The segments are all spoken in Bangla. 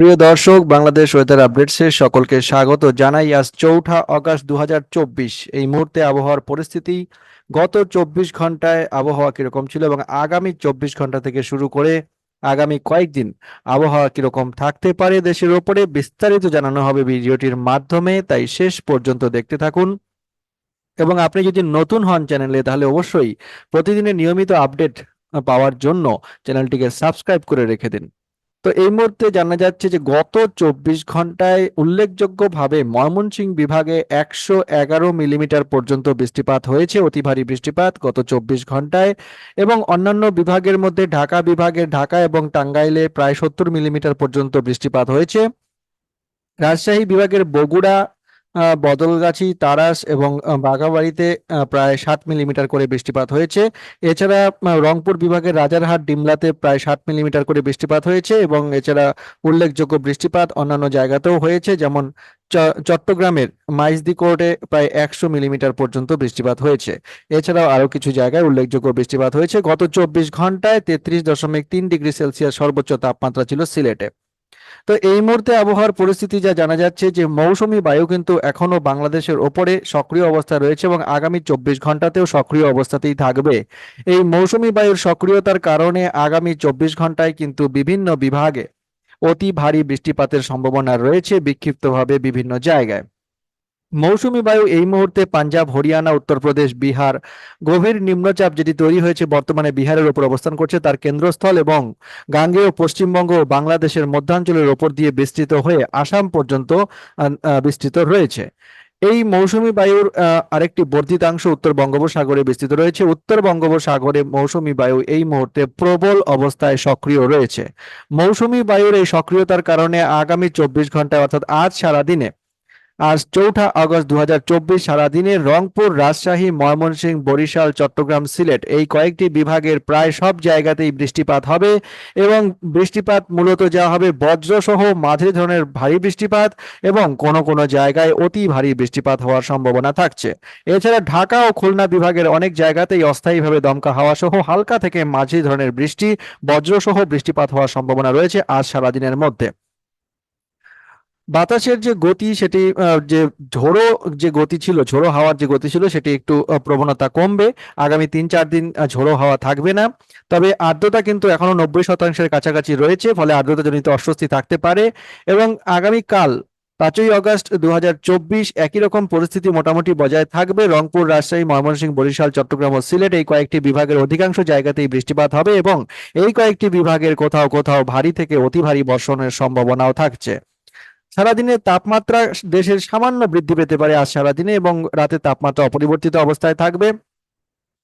প্রিয় দর্শক, বাংলাদেশ ওয়েদার আপডেটসে সকলকে স্বাগত জানাই। আজ চৌঠা আগস্ট দু এই মুহূর্তে আবহাওয়ার পরিস্থিতি, গত চব্বিশ ঘন্টায় আবহাওয়া কীরকম ছিল এবং আগামী চব্বিশ ঘণ্টা থেকে শুরু করে আগামী কয়েকদিন আবহাওয়া কীরকম থাকতে পারে দেশের ওপরে বিস্তারিত জানানো হবে ভিডিওটির মাধ্যমে। তাই শেষ পর্যন্ত দেখতে থাকুন। এবং আপনি যদি নতুন হন চ্যানেলে, তাহলে অবশ্যই প্রতিদিনের নিয়মিত আপডেট পাওয়ার জন্য চ্যানেলটিকে সাবস্ক্রাইব করে রেখে দিন। তো এই মুহূর্তে জানা যাচ্ছে যে গত চব্বিশ ঘন্টায় উল্লেখযোগ্যভাবে ময়মনসিংহ বিভাগে একশো এগারো মিলিমিটার পর্যন্ত বৃষ্টিপাত হয়েছে, অতি ভারী বৃষ্টিপাত গত চব্বিশ ঘন্টায় এবং অন্যান্য বিভাগের মধ্যে ঢাকা বিভাগে ঢাকা এবং টাঙ্গাইলে প্রায় সত্তর মিলিমিটার পর্যন্ত বৃষ্টিপাত হয়েছে। রাজশাহী বিভাগের বগুড়া বদলগাছি, তারাস এবং বাঘাবাড়িতে প্রায় সাত মিলিমিটার করে বৃষ্টিপাত হয়েছে। এছাড়া রংপুর বিভাগের রাজারহাট, ডিমলাতে প্রায় সাত মিলিমিটার করে বৃষ্টিপাত হয়েছে এবং এছাড়া উল্লেখযোগ্য বৃষ্টিপাত অন্যান্য জায়গাতেও হয়েছে, যেমন চট্টগ্রামের মাইজদি কোর্টে প্রায় একশো মিলিমিটার পর্যন্ত বৃষ্টিপাত হয়েছে। এছাড়াও আরও কিছু জায়গায় উল্লেখযোগ্য বৃষ্টিপাত হয়েছে। গত চব্বিশ ঘন্টায় তেত্রিশ দশমিক তিন ডিগ্রি সেলসিয়াস সর্বোচ্চ তাপমাত্রা ছিল সিলেটে। তো এই মুহূর্তে আবহাওয়ার পরিস্থিতি যা জানা যাচ্ছে যে মৌসুমি বায়ু কিন্তু এখনও বাংলাদেশের ওপরে সক্রিয় অবস্থা রয়েছে এবং আগামী চব্বিশ ঘন্টাতেও সক্রিয় অবস্থাতেই থাকবে। এই মৌসুমি বায়ুর সক্রিয়তার কারণে আগামী চব্বিশ ঘন্টায় কিন্তু বিভিন্ন বিভাগে অতি ভারী বৃষ্টিপাতের সম্ভাবনা রয়েছে বিক্ষিপ্তভাবে বিভিন্ন জায়গায়। মৌসুমী বায়ু এই মুহূর্তে পাঞ্জাব, হরিয়ানা, উত্তরপ্রদেশ, বিহার। গভীর নিম্নচাপ যেটি তৈরি হয়েছে বর্তমানে বিহারের উপর অবস্থান করছে, তার কেন্দ্রস্থল এবং গাঙ্গেয়, পশ্চিমবঙ্গ ও বাংলাদেশের মধ্যাঞ্চলের ওপর দিয়ে বিস্তৃত হয়ে আসাম পর্যন্ত বিস্তৃত রয়েছে। এই মৌসুমী বায়ুর আরেকটি বর্ধিতাংশ উত্তর বঙ্গোপসাগরে বিস্তৃত রয়েছে। উত্তর বঙ্গোপসাগরে মৌসুমী বায়ু এই মুহূর্তে প্রবল অবস্থায় সক্রিয় রয়েছে। মৌসুমী বায়ুর এই সক্রিয়তার কারণে আগামী চব্বিশ ঘন্টায়, অর্থাৎ আজ সারাদিনে আজ চৌঠা আগস্ট দু হাজার চব্বিশ সারাদিনে রংপুর, রাজশাহী, ময়মনসিংহ, বরিশাল, চট্টগ্রাম, সিলেট এই কয়েকটি বিভাগের প্রায় সব জায়গাতেই বৃষ্টিপাত হবে এবং বৃষ্টিপাত মূলত যা হবে বজ্রসহ মাঝারি ধরনের ভারী বৃষ্টিপাত এবং কোনো কোনো জায়গায় অতি ভারী বৃষ্টিপাত হওয়ার সম্ভাবনা থাকছে। এছাড়া ঢাকা ও খুলনা বিভাগের অনেক জায়গাতেই অস্থায়ীভাবে দমকা হাওয়া সহ হালকা থেকে মাঝারি ধরনের বৃষ্টি, বজ্রসহ বৃষ্টিপাত হওয়ার সম্ভাবনা রয়েছে আজ সারাদিনের মধ্যে। বাতাসের যে গতি সেটি যে ঝোড়ো যে গতি ছিল, ঝোড়ো হাওয়ার যে গতি ছিল সেটি একটু প্রবণতা কমবে। আগামী তিন চার দিন ঝোড়ো হাওয়া থাকবে না। তবে আর্দ্রতা কিন্তু এখনও নব্বই শতাংশের কাছাকাছি রয়েছে, ফলে আর্দ্রতা জনিত অস্বস্তি থাকতে পারে। এবং আগামী কাল, পাঁচই আগস্ট দু একই রকম পরিস্থিতি মোটামুটি বজায় থাকবে। রংপুর, রাজশাহী, ময়মনসিংহ, বরিশাল, চট্টগ্রাম ও সিলেট এই কয়েকটি বিভাগের অধিকাংশ জায়গাতেই বৃষ্টিপাত হবে এবং এই কয়েকটি বিভাগের কোথাও কোথাও ভারী থেকে অতি ভারী বর্ষণের সম্ভাবনাও থাকছে। সারাদিনে তাপমাত্রা দেশের সামান্য বৃদ্ধি পেতে পারে আজ সারাদিনে এবং রাতে তাপমাত্রা অপরিবর্তিত অবস্থায় থাকবে।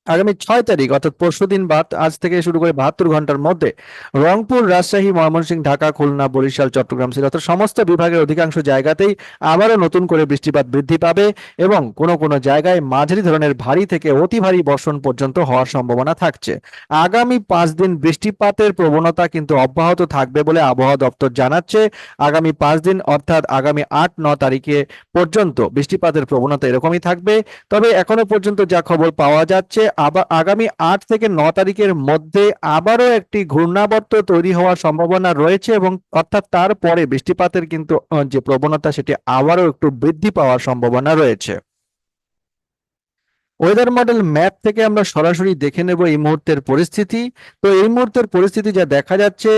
আগামী ছয় তারিখ, অর্থাৎ পরশু দিন বাদ আজ থেকে শুরু করে বাহাত্তর ঘণ্টার মধ্যে রংপুর, রাজশাহী, ময়মনসিংহ, ঢাকা, খুলনা, বরিশাল, চট্টগ্রাম সিলেট সমস্ত বিভাগের অধিকাংশ জায়গাতেই আবারও নতুন করে বৃষ্টিপাত বৃদ্ধি পাবে এবং কোনো কোনো জায়গায় মাঝারি ধরনের ভারী থেকে অতি ভারী বর্ষণ পর্যন্ত হওয়ার সম্ভাবনা থাকছে। আগামী পাঁচ দিন বৃষ্টিপাতের প্রবণতা কিন্তু অব্যাহত থাকবে বলে আবহাওয়া দপ্তর জানাচ্ছে। আগামী পাঁচ দিন, অর্থাৎ আগামী আট, ন তারিখে পর্যন্ত বৃষ্টিপাতের প্রবণতা এরকমই থাকবে। তবে এখনও পর্যন্ত যা খবর পাওয়া যাচ্ছে আবার আগামী আট থেকে ন তারিখের মধ্যে আবারও একটি ঘূর্ণাবর্ত তৈরি হওয়ার সম্ভাবনা রয়েছে এবং অর্থাৎ তারপরে বৃষ্টিপাতের কিন্তু যে প্রবণতা সেটি আবারও একটু বৃদ্ধি পাওয়ার সম্ভাবনা রয়েছে। ওয়েদার মডেল ম্যাপ থেকে আমরা সরাসরি দেখে নেব এই মুহূর্তের পরিস্থিতি। তো এই মুহূর্তের পরিস্থিতি যা দেখা যাচ্ছে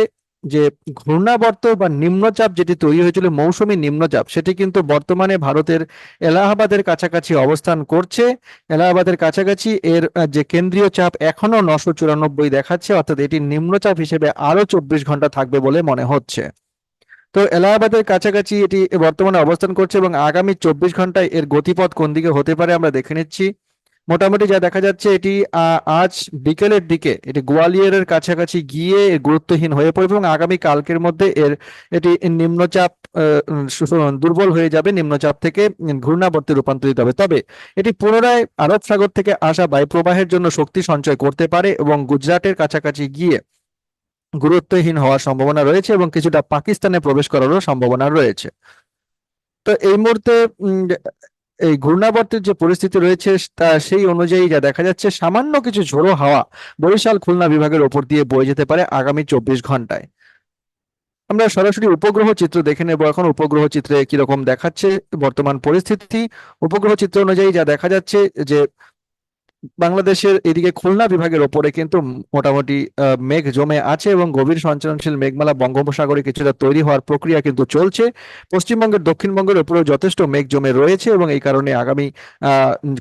যে ঘূর্ণাবর্ত বা নিম্নচাপ যেটি তৈরি হয়েছিল, মৌসুমী নিম্নচাপ, সেটি কিন্তু বর্তমানে ভারতের এলাহাবাদের কাছাকাছি অবস্থান করছে। এলাহাবাদের কাছাকাছি এর যে কেন্দ্রীয় চাপ এখনও নশো চুরানব্বই দেখাচ্ছে, অর্থাৎ এটি নিম্নচাপ হিসেবে আরও চব্বিশ ঘণ্টা থাকবে বলে মনে হচ্ছে। তো এলাহাবাদের কাছাকাছি এটি বর্তমানে অবস্থান করছে এবং আগামী চব্বিশ ঘন্টায় এর গতিপথ কোন দিকে হতে পারে আমরা দেখে নিচ্ছি। মোটামুটি যা দেখা যাচ্ছে এটি আজ বিকেলের দিকে এটি গোয়ালিয়রের কাছাকাছি গিয়ে গুরুত্বহীন হয়ে পড়বে এবং আগামী কালকের মধ্যে এর, এটি নিম্নচাপ দুর্বল হয়ে যাবে, নিম্নচাপ থেকে ঘূর্ণাবর্তে রূপান্তরিত হবে। তবে এটি পুনরায় আরব সাগর থেকে আসা বায়ুপ্রবাহের জন্য শক্তি সঞ্চয় করতে পারে এবং গুজরাটের কাছাকাছি গিয়ে গুরুত্বহীন হওয়ার সম্ভাবনা রয়েছে এবং কিছুটা পাকিস্তানে প্রবেশ করারও সম্ভাবনা রয়েছে। তো এই মুহূর্তে এই ঘূর্ণাবর্তের যে পরিস্থিতি রয়েছে, তা সেই অনুযায়ী যা দেখা যাচ্ছে, সামান্য কিছু ঝোড়ো হাওয়া বরিশাল খুলনা বিভাগের ওপর দিয়ে বয়ে যেতে পারে আগামী চব্বিশ ঘন্টায়। আমরা সরাসরি উপগ্রহ চিত্র দেখে নেব এখন। উপগ্রহ চিত্রে কীরকম দেখাচ্ছে বর্তমান পরিস্থিতি। উপগ্রহ চিত্র অনুযায়ী যা দেখা যাচ্ছে যে বাংলাদেশের এদিকে খুলনা বিভাগের ওপরে কিন্তু মোটামুটি মেঘ জমে আছে এবং গভীর সঞ্চালনশীল মেঘমালা বঙ্গোপসাগরে কিছুটা তৈরি হওয়ার প্রক্রিয়া কিন্তু চলছে। পশ্চিমবঙ্গের দক্ষিণবঙ্গের ওপরেও যথেষ্ট মেঘ জমে রয়েছে এবং এই কারণে আগামী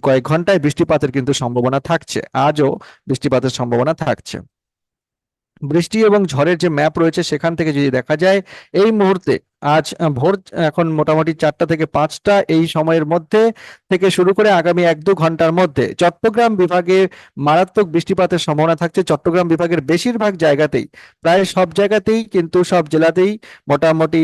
কয়েক ঘন্টায় বৃষ্টিপাতের কিন্তু সম্ভাবনা থাকছে। আজও বৃষ্টিপাতের সম্ভাবনা থাকছে। বৃষ্টি এবং ঝড়ের যে ম্যাপ রয়েছে সেখান থেকে যদি দেখা যায়, এই মুহূর্তে আজ ভোর, এখন মোটামুটি চারটা থেকে পাঁচটা এই সময়ের মধ্যে থেকে শুরু করে আগামী এক দু ঘণ্টার মধ্যে চট্টগ্রাম বিভাগে মারাত্মক বৃষ্টিপাতের সম্ভাবনা থাকছে। চট্টগ্রাম বিভাগের বেশিরভাগ জায়গাতেই, প্রায় সব জায়গাতেই, কিন্তু সব জেলাতেই মোটামুটি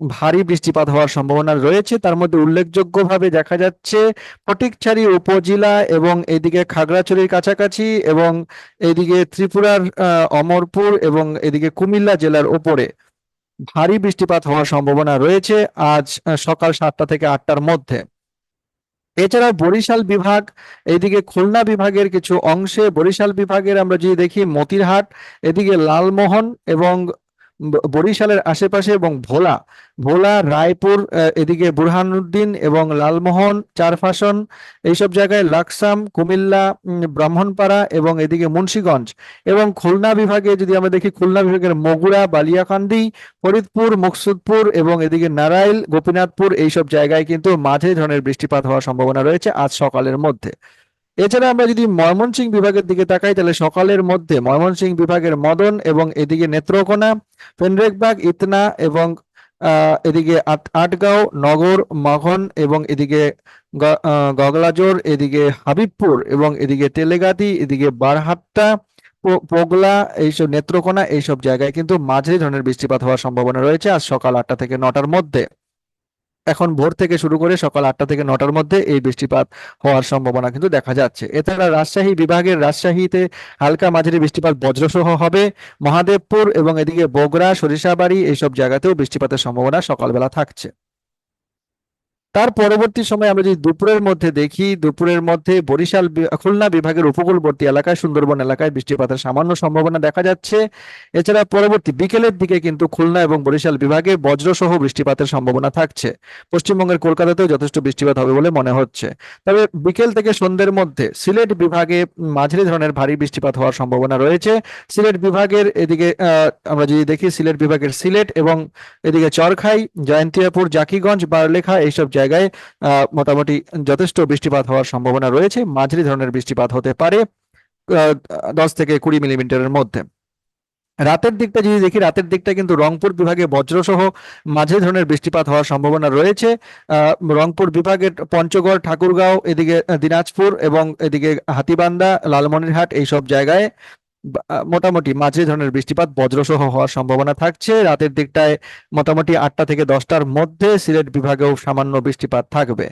ভারী বৃষ্টিপাত হওয়ার সম্ভাবনা রয়েছে। তার মধ্যে উল্লেখযোগ্যভাবে দেখা যাচ্ছে ফটিকছড়ি উপজেলা এবং এদিকে খাগড়াছড়ির কাছাকাছি এবং এদিকে ত্রিপুরার অমরপুর এবং এদিকে কুমিল্লা জেলার ওপরে ভারী বৃষ্টিপাত হওয়ার সম্ভাবনা রয়েছে আজ সকাল সাতটা থেকে আটটার মধ্যে। এছাড়া বরিশাল বিভাগ, এদিকে খুলনা বিভাগের কিছু অংশে বরিশাল বিভাগের আমরা যদি দেখি মতিরহাট, এদিকে লালমোহন এবং বরিশালের আশেপাশে এবং ভোলা। ভোলা, রায়পুর এদিকে বুরহানুদ্দিন এবং লালমোহন, চারফাসন, এইসব জায়গায় লাকসাম, কুমিল্লা ব্রাহ্মণপাড়া এবং এদিকে মুন্সীগঞ্জ এবং খুলনা বিভাগে যদি আমরা দেখি, খুলনা বিভাগের মগুরা, বালিয়াকান্দি, ফরিদপুর, মুকসুদপুর এবং এদিকে নারাইল গোপীনাথপুর, এইসব জায়গায় কিন্তু মাঝে ধরনের বৃষ্টিপাত হওয়ার সম্ভাবনা রয়েছে আজ সকালের মধ্যে। এছাড়া আমরা যদি ময়মনসিংহ বিভাগের দিকে তাকাই, তাহলে সকালের মধ্যে ময়মনসিংহ বিভাগের মদন এবং এদিকে নেত্রকোনা, ফেনরেকবাগ, ইতনা এবং এদিকে আট- আটগাঁও, নগর, মাখন এবং এদিকে গগলাজোর, এদিকে হাবিবপুর এবং এদিকে তেলেগাতি, এদিকে বারহাট্টা পোগলা, এইসব নেত্রকোনা, এইসব জায়গায় কিন্তু মাঝারি ধরনের বৃষ্টিপাত হওয়ার সম্ভাবনা রয়েছে আজ সকাল আটটা থেকে নটার মধ্যে। এখন ভোর থেকে শুরু করে সকাল আটটা থেকে নটার মধ্যে এই বৃষ্টিপাত হওয়ার সম্ভাবনা কিন্তু দেখা যাচ্ছে। এছাড়া রাজশাহী বিভাগের রাজশাহীতে হালকা মাঝারি বৃষ্টিপাত বজ্রসহ হবে। মহাদেবপুর এবং এদিকে বগুড়া, সরিষাবাড়ি এইসব জায়গাতেও বৃষ্টিপাতের সম্ভাবনা সকালবেলা থাকছে। তার পরবর্তী সময় আমরা যদি দুপুরের মধ্যে দেখি, দুপুরের মধ্যে বরিশাল খুলনা বিভাগের উপকূলবর্তী এলাকায়, সুন্দরবন এলাকায় বৃষ্টিপাতের সামান্য সম্ভাবনা দেখা যাচ্ছে। এছাড়া পরবর্তী বিকেলের দিকে কিন্তু খুলনা এবং বরিশাল বিভাগে বজ্রসহ বৃষ্টিপাতের সম্ভাবনা থাকছে। পশ্চিমবঙ্গের কলকাতাতেও যথেষ্ট বৃষ্টিপাত হবে বলে মনে হচ্ছে। তবে বিকেল থেকে সন্ধ্যের মধ্যে সিলেট বিভাগে মাঝারি ধরনের ভারী বৃষ্টিপাত হওয়ার সম্ভাবনা রয়েছে। সিলেট বিভাগের এদিকে আমরা যদি দেখি, সিলেট বিভাগের সিলেট এবং এদিকে চরখাই, জয়ন্তিয়াপুর, জাকিগঞ্জ, বারলেখা এইসব জায়গায় মোটামুটি যথেষ্ট বৃষ্টিপাত হওয়ার সম্ভাবনা রয়েছে। মাঝারি ধরনের বৃষ্টিপাত হতে পারে দশ থেকে কুড়ি মিলিমিটারের মধ্যে। রাতের দিকটা যদি দেখি, রাতের দিকটা কিন্তু রংপুর বিভাগে বজ্রসহ মাঝে ধরনের বৃষ্টিপাত হওয়ার সম্ভাবনা রয়েছে। রংপুর বিভাগের পঞ্চগড়, ঠাকুরগাঁও, এদিকে দিনাজপুর এবং এদিকে হাতীবান্ধা, লালমনিরহাট এইসব জায়গায় মোটামুটি মাঝে ধরনের বৃষ্টিপাত, বজ্রসহ হওয়ার সম্ভাবনা থাকছে। রাতের দিকটায় মোটামুটি আটটা থেকে দশটার মধ্যে সিলেট বিভাগেও সামান্য বৃষ্টিপাত থাকবে।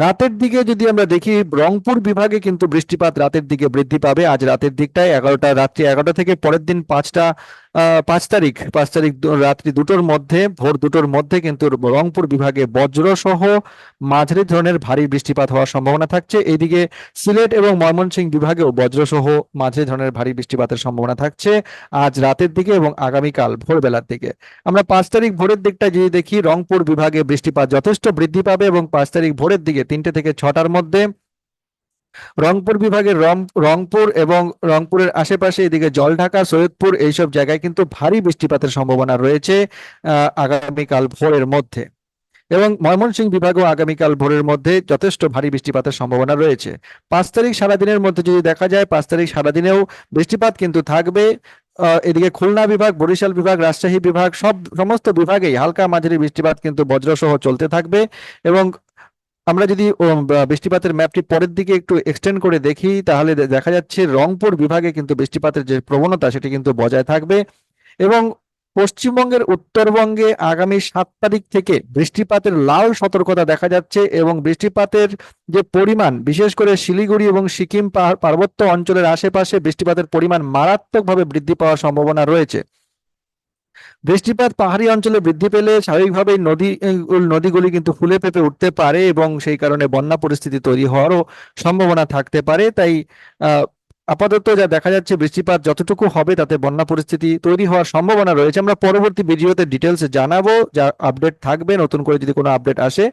রাতের দিকে যদি আমরা দেখি, রংপুর বিভাগে কিন্তু বৃষ্টিপাত রাতের দিকে বৃদ্ধি পাবে। আজ রাতের দিকটায় এগারোটা, রাত্রি এগারোটা থেকে পরের দিন পাঁচটা পাঁচ তারিখ পাঁচ তারিখ রাত্রি দুটোর মধ্যে, ভোর দুটোর মধ্যে কিন্তু রংপুর বিভাগে বজ্র সহ মাঝারি ধরনের ভারী বৃষ্টিপাত হওয়ার সম্ভাবনা থাকছে। এইদিকে সিলেট এবং ময়মনসিংহ বিভাগেও বজ্র সহ মাঝারি ধরনের ভারী বৃষ্টিপাতের সম্ভাবনা থাকছে আজ রাতের দিকে এবং আগামীকাল ভোরবেলার দিকে। আমরা পাঁচ তারিখ ভোরের দিকটা যদি দেখি, রংপুর বিভাগে বৃষ্টিপাত যথেষ্ট বৃদ্ধি পাবে এবং পাঁচ তারিখ ভোরের দিকে তিনটে থেকে ছটার মধ্যে রংপুর বিভাগের রংপুর এবং রংপুরের আশেপাশে এদিকে জলঢাকা, সৈয়দপুর এইসব জায়গায় কিন্তু ভারী বৃষ্টিপাতের সম্ভাবনা রয়েছে আগামীকাল ভোরের মধ্যে। এবং ময়মনসিংহ বিভাগও আগামীকাল ভোরের মধ্যে যথেষ্ট ভারী বৃষ্টিপাতের সম্ভাবনা রয়েছে। পাঁচ তারিখ সারাদিনের মধ্যে যদি দেখা যায়, পাঁচ তারিখ সারাদিনেও বৃষ্টিপাত কিন্তু থাকবে। এদিকে খুলনা বিভাগ, বরিশাল বিভাগ, রাজশাহী বিভাগ, সব, সমস্ত বিভাগেই হালকা মাঝারি বৃষ্টিপাত কিন্তু বজ্রসহ চলতে থাকবে। এবং আমরা যদি বৃষ্টিপাতের ম্যাপটি পরের দিকে একটু এক্সটেন্ড করে দেখি, তাহলে দেখা যাচ্ছে রংপুর বিভাগে কিন্তু বৃষ্টিপাতের যে প্রবণতা, সেটি কিন্তু বজায় থাকবে। এবং পশ্চিমবঙ্গের উত্তরবঙ্গে আগামী সাত তারিখ থেকে বৃষ্টিপাতের লাল সতর্কতা দেখা যাচ্ছে এবং বৃষ্টিপাতের যে পরিমাণ, বিশেষ করে শিলিগুড়ি এবং সিকিম পার্বত্য অঞ্চলের আশেপাশে বৃষ্টিপাতের পরিমাণ মারাত্মকভাবে বৃদ্ধি পাওয়ার সম্ভাবনা রয়েছে। বৃষ্টিপাত পাহাড়ি অঞ্চলে বৃদ্ধি পেলে স্বাভাবিকভাবেই নদী নদীগুলি কিন্তু ফুলে ফেঁপে উঠতে পারে এবং সেই কারণে বন্যা পরিস্থিতি তৈরি হওয়ারও সম্ভাবনা থাকতে পারে। তাই আপাতত যা দেখা যাচ্ছে বৃষ্টিপাত যতটুকু হবে তাতে বন্যা পরিস্থিতি তৈরি হওয়ার সম্ভাবনা রয়েছে। আমরা পরবর্তী ভিডিওতে ডিটেলস জানাব, যা আপডেট থাকবে, নতুন করে যদি কোনো আপডেট আসে।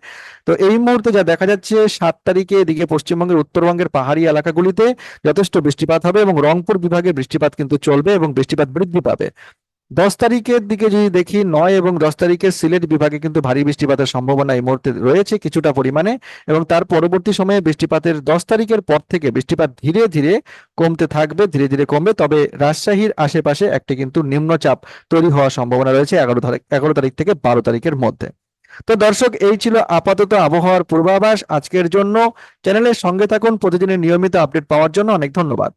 তো এই মুহূর্তে যা দেখা যাচ্ছে, সাত তারিখে এদিকে পশ্চিমবঙ্গের, উত্তরবঙ্গের পাহাড়ি এলাকাগুলিতে যথেষ্ট বৃষ্টিপাত হবে এবং রংপুর বিভাগে বৃষ্টিপাত কিন্তু চলবে এবং বৃষ্টিপাত বৃদ্ধি পাবে। দশ তারিখের দিকে যদি দেখি, নয় এবং দশ তারিখে সিলেট বিভাগে কিন্তু ভারী বৃষ্টিপাতের সম্ভাবনা এই মুহূর্তে রয়েছে কিছুটা পরিমাণে এবং তার পরবর্তী সময়ে বৃষ্টিপাতের দশ তারিখের পর থেকে বৃষ্টিপাত ধীরে ধীরে কমতে থাকবে, ধীরে ধীরে কমবে। তবে রাজশাহীর আশেপাশে একটি কিন্তু নিম্নচাপ তৈরি হওয়ার সম্ভাবনা রয়েছে এগারো তারিখ এগারো তারিখ থেকে বারো তারিখের মধ্যে। তো দর্শক, এই ছিল আপাতত আবহাওয়ার পূর্বাভাস। আজকের জন্য চ্যানেলের সঙ্গে থাকুন। প্রতিদিনের নিয়মিত আপডেট পাওয়ার জন্য অনেক ধন্যবাদ।